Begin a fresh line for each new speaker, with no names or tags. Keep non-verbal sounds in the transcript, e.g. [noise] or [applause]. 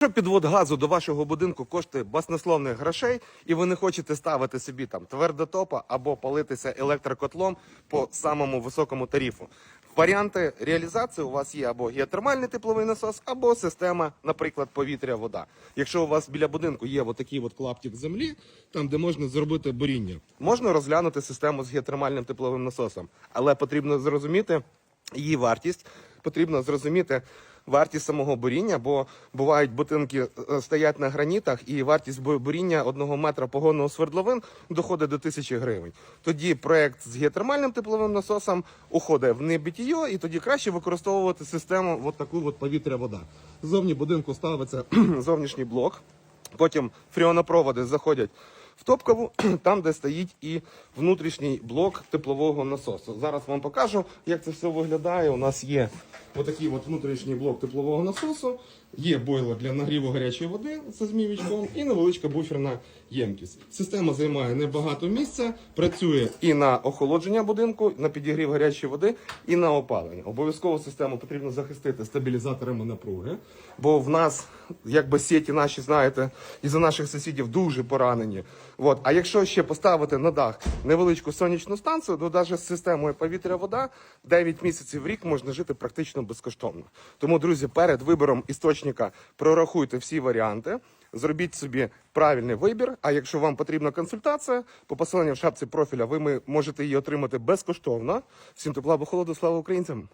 Якщо підвод газу до вашого будинку коштує баснословних грошей, і ви не хочете ставити собі там твердотопа або палитися електрокотлом по самому високому тарифу. Варіанти реалізації у вас є або геотермальний тепловий насос, або система, наприклад, повітря-вода. Якщо у вас біля будинку є отакий от клаптик землі, там де можна зробити буріння, можна розглянути систему з геотермальним тепловим насосом, але потрібно зрозуміти її вартість, потрібно зрозуміти вартість самого буріння, бо бувають будинки е, стоять на гранітах, і вартість бу- буріння одного метра погонного свердловин доходить до тисячі гривень. Тоді проект з геотермальним тепловим насосом уходить в небітіо, і тоді краще використовувати систему от таку от повітря-вода. Зовні будинку ставиться [clears throat] зовнішній блок, потім фріонопроводи заходять в топкову, [clears throat] там, де стоїть і внутрішній блок теплового насосу. Зараз вам покажу, як це все виглядає. У нас є отакий от внутрішній блок теплового насосу, є бойлер для нагріву гарячої води зі змівічком і невеличка буферна ємкість. Система займає небагато місця, працює і на охолодження будинку, на підігрів гарячої води, і на опалення. Обов'язково систему потрібно захистити стабілізаторами напруги, бо в нас, якби сіті наші, знаєте, із за наших сусідів дуже поранені. От. А якщо ще поставити на дах невеличку сонячну станцію, то навіть з системою повітря-вода 9 місяців в рік можна жити практично безкоштовно. Тому, друзі, перед вибором істочника прорахуйте всі варіанти. Зробіть собі правильний вибір. А якщо вам потрібна консультація, по посиланню в шапці профіля ви можете її отримати безкоштовно. Всім тепла, бо холоду, слава українцям!